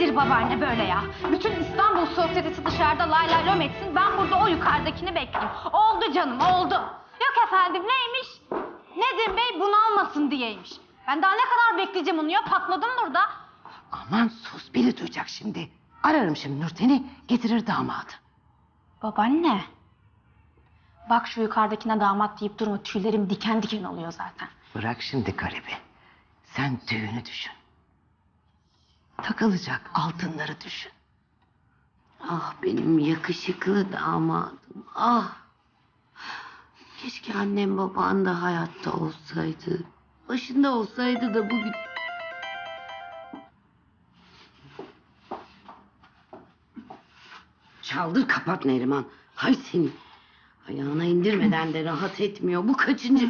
nedir babaanne böyle ya? Bütün İstanbul sosyetesi dışarıda lay lay lom etsin. Ben burada o yukarıdakini bekleyeyim. Oldu canım oldu. Yok efendim neymiş? Nedim Bey bunalmasın diyeymiş. Ben daha ne kadar bekleyeceğim onu ya? Patladım burada. Aman sus biri duyacak şimdi. Ararım şimdi Nurten'i getirir damadı. Babaanne. Bak şu yukarıdakine damat deyip durma. Tüylerim diken diken oluyor zaten. Bırak şimdi garibi. Sen düğünü düşün. Takılacak altınları düşün. Ah benim yakışıklı damadım. Ah. Keşke annem baban da hayatta olsaydı. Başında olsaydı da bugün... Çaldır kapat Neriman. Hay seni. Ayağına indirmeden de rahat etmiyor. Bu kaçıncı...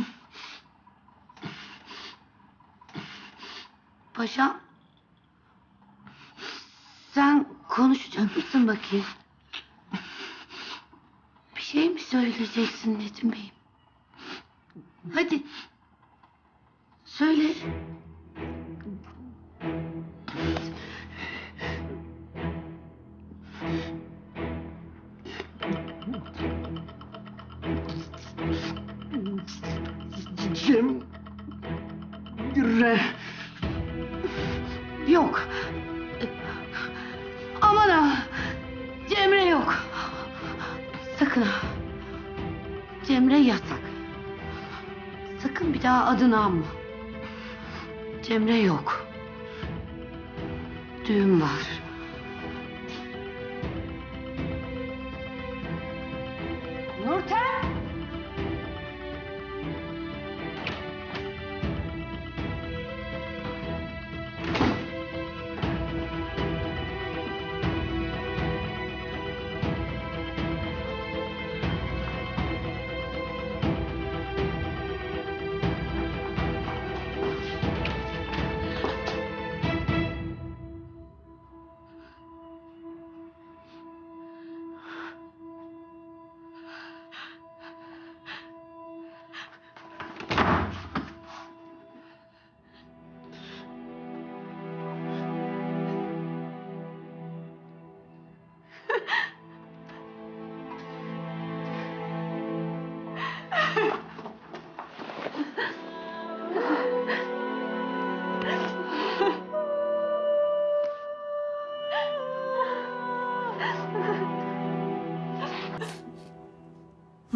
Paşam. Sen konuşacak mısın bakayım? Bir şey mi söyleyeceksin Nedim Bey'im? Hadi. Söyle. Sakın. Cemre yasak. Sakın bir daha adını anma. Cemre yok. Düğün var.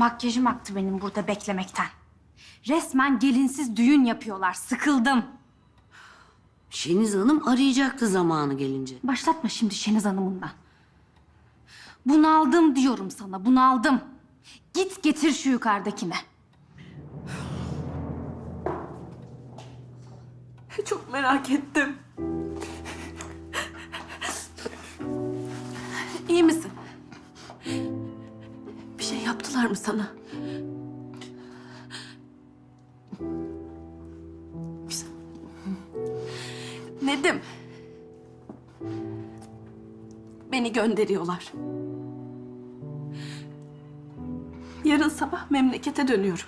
Makyajım aktı benim burada beklemekten. Resmen gelinsiz düğün yapıyorlar. Sıkıldım. Şeniz Hanım arayacaktı zamanı gelince. Başlatma şimdi Şeniz Hanım'ından. Bunaldım diyorum sana, bunaldım. Git getir şu yukarıdakine. Çok merak ettim. Mı sana? Nedim. Beni gönderiyorlar. Yarın sabah memlekete dönüyorum.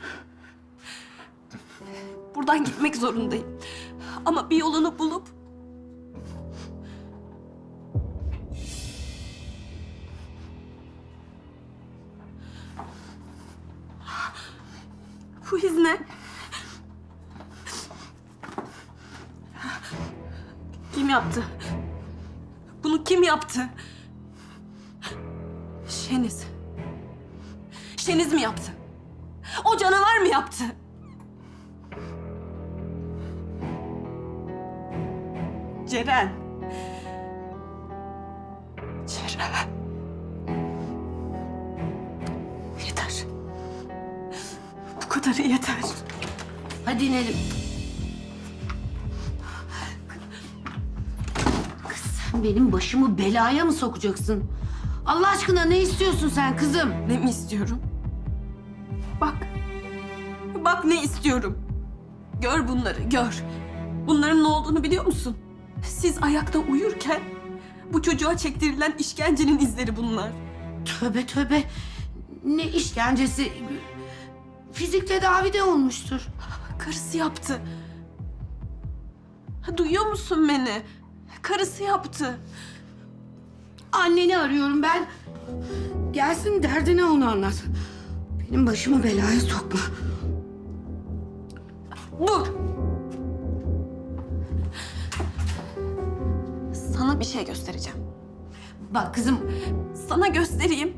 Buradan gitmek zorundayım. Ama bir yolunu bulup Bu iz ne? Kim yaptı? Bunu kim yaptı? Şeniz. Şeniz mi yaptı? O canavar mı yaptı? Ceren. Ceren. Kadarı yeter. Hadi inelim. Kız sen benim başımı belaya mı sokacaksın? Allah aşkına ne istiyorsun sen kızım? Ne mi istiyorum? Bak. Bak ne istiyorum. Gör bunları, gör. Bunların ne olduğunu biliyor musun? Siz ayakta uyurken bu çocuğa çektirilen işkencenin izleri bunlar. Tövbe tövbe. Ne işkencesi. Fizik tedavi de olmuştur. Karısı yaptı. Duyuyor musun beni? Karısı yaptı. Anneni arıyorum ben. Gelsin derdine onu anlat. Benim başımı belaya sokma. Dur. Sana bir şey göstereceğim. Bak kızım Sana göstereyim.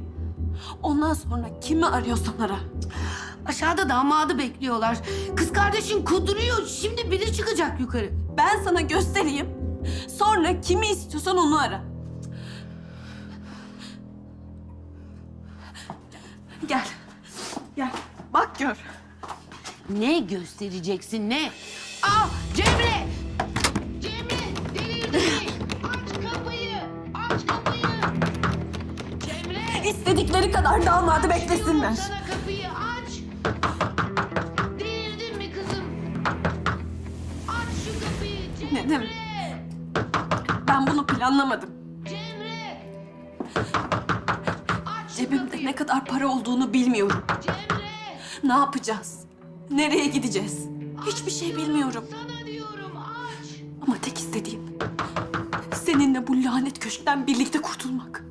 Ondan sonra kimi arıyorsan ara. Aşağıda damadı bekliyorlar. Kız kardeşin kuduruyor. Şimdi biri çıkacak yukarı. Ben sana göstereyim. Sonra kimi istiyorsan onu ara. Gel. Gel. Bak gör. Ne göstereceksin ne? Aa Cemre! Cemre delirdi. Aç kapıyı. Aç kapıyı. Cemre İstedikleri kadar damadı beklesinler. Planlamadım. Cemre. Aç Cebimde ne kadar para olduğunu bilmiyorum. Cemre. Ne yapacağız? Nereye gideceğiz? Hiçbir şey bilmiyorum. Sana diyorum aç. Ama tek istediğim seninle bu lanet köşkten birlikte kurtulmak.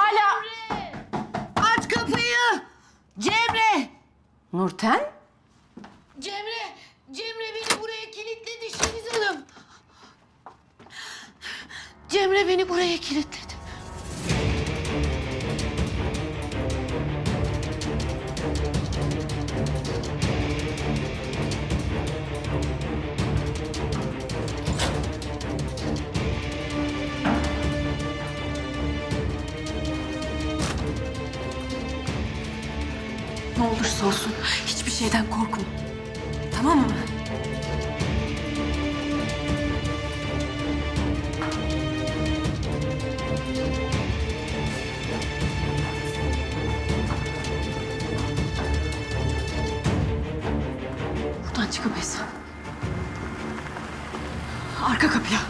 Hala... Aç kapıyı. Cemre. Nurten? Cemre, Cemre beni buraya kilitledi Şeniz Hanım. Cemre beni buraya kilitledi. Ne olursa olsun hiçbir şeyden korkma. Tamam mı? Buradan çıkamayız. Arka kapıya.